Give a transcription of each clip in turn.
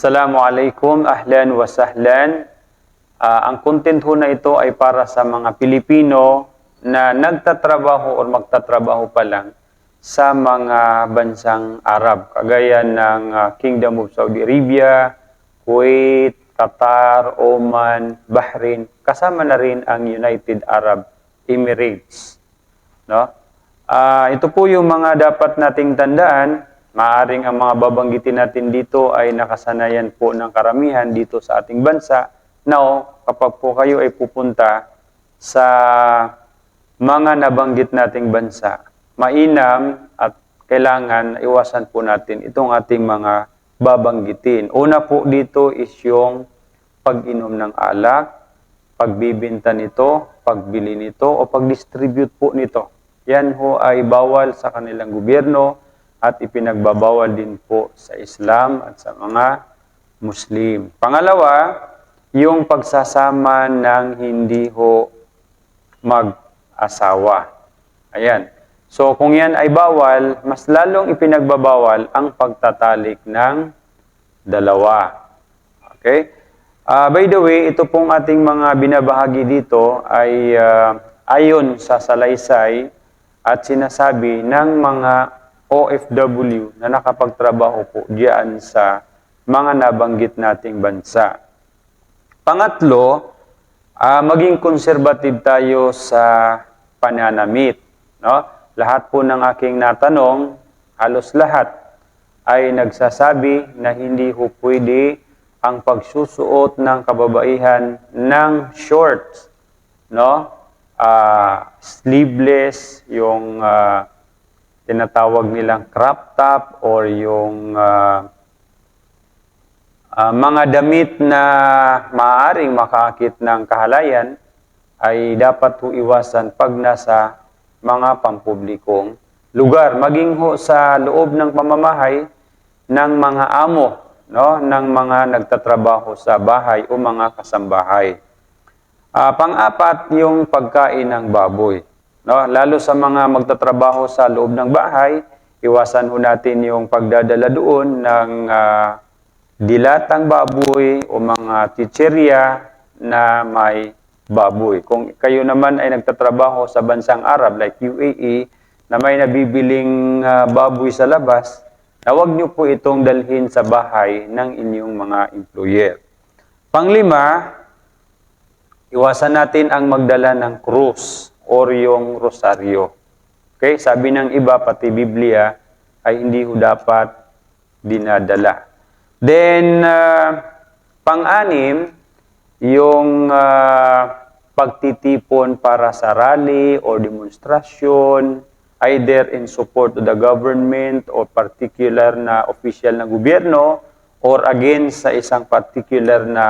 Assalamualaikum, ahlan wa sahlan. Ah, ang content ho na ito ay para sa mga Pilipino na nagtatrabaho o magtatrabaho pa lang sa mga bansang Arab, kagaya ng ah, Kingdom of Saudi Arabia, Kuwait, Qatar, Oman, Bahrain, kasama na rin ang United Arab Emirates. No? Ah, ito po yung mga dapat nating tandaan. Maaring ang mga babanggitin natin dito ay nakasanayan po ng karamihan dito sa ating bansa. Now, kapag po kayo ay pupunta sa mga nabanggit nating bansa, mainam at kailangan iwasan po natin itong ating mga babanggitin. Una po dito is yung pag-inom ng alak, pagbibinta nito, pagbili nito, o pag-distribute po nito. Yan ho ay bawal sa kanilang gobyerno at ipinagbabawal din po sa Islam at sa mga Muslim. Pangalawa, yung pagsasama ng hindi ho mag-asawa. Ayan. So kung yan ay bawal, mas lalong ipinagbabawal ang pagtatalik ng dalawa. Okay? Ah, by the way, ito pong ating mga binabahagi dito ay ah, ayon sa salaysay at sinasabi ng mga OFW na nakapagtrabaho po diyan sa mga nabanggit nating bansa. Pangatlo, ah, maging conservative tayo sa pananamit. No? Lahat po ng aking natanong, halos lahat, ay nagsasabi na hindi ho pwede ang pagsusuot ng kababaihan ng shorts, no? Ah, sleeveless, yung ah, tinatawag nilang crop top or yung ah, ah, mga damit na maaring makakit ng kahalayan ay dapat ho iwasan pag nasa mga pampublikong lugar. Maging ho sa loob ng pamamahay ng mga amo, no? ng mga nagtatrabaho sa bahay o mga kasambahay. Ah, pang-apat, yung pagkain ng baboy. No? Lalo sa mga magtatrabaho sa loob ng bahay, iwasan ho natin yung pagdadala doon ng ah, dilatang baboy o mga chicherya na may baboy. Kung kayo naman ay nagtatrabaho sa bansang Arab like UAE na may nabibiling ah, baboy sa labas, na huwag niyo po itong dalhin sa bahay ng inyong mga employer. Panglima, iwasan natin ang magdala ng krus or yung rosaryo. Okay? Sabi ng iba, pati Biblia, ay hindi ho dapat dinadala. Then, ah, pang-anim, yung ah, pagtitipon para sa rally or demonstrasyon, either in support of the government or particular na official na gobyerno or against sa isang particular na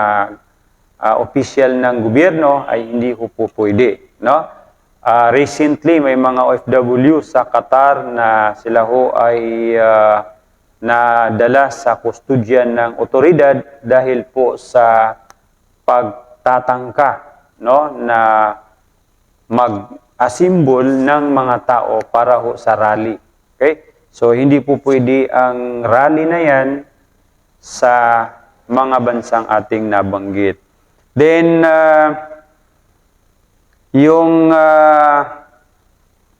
ah, official ng gobyerno ay hindi ko po pwede. No? Ah, recently, may mga OFW sa Qatar na sila ho ay ah, nadala sa kustudyan ng otoridad dahil po sa pagtatangka no na mag-asimbol ng mga tao para ho sa rally. Okay? So hindi po pwede ang rally na yan sa mga bansang ating nabanggit. Then ah, yung ah,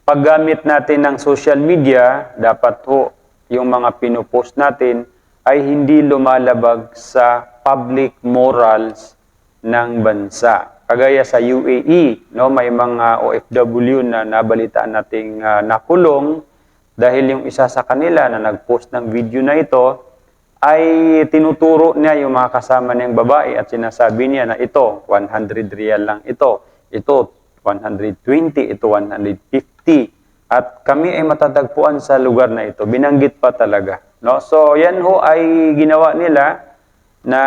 paggamit natin ng social media, dapat ho yung mga pinupost natin ay hindi lumalabag sa public morals ng bansa. Kagaya sa UAE, no, may mga OFW na nabalitaan nating ah, nakulong dahil yung isa sa kanila na nagpost ng video na ito ay tinuturo niya yung mga kasama niyang babae at sinasabi niya na ito, 100 real lang ito, ito 120, ito 150. At kami ay matatagpuan sa lugar na ito. Binanggit pa talaga. No? So yan ho ay ginawa nila na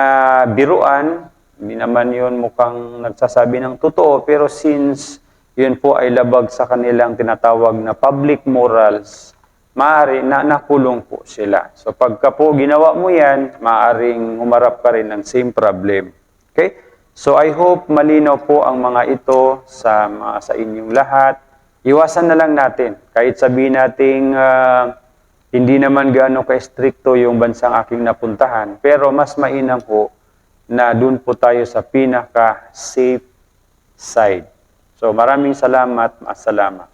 biruan. Hindi naman yun mukhang nagsasabi ng totoo. Pero since yun po ay labag sa kanilang tinatawag na public morals, maaari na nakulong po sila. So pagka po ginawa mo yan, maaaring humarap ka rin ng same problem. Okay? So I hope malinaw po ang mga ito sa, mga, sa inyong lahat. Iwasan na lang natin. Kahit sabihin nating ah, Hindi naman gaano ka-stricto yung bansang aking napuntahan, pero mas mainam ho na doon po tayo sa pinaka-safe side. So maraming salamat, maasalama.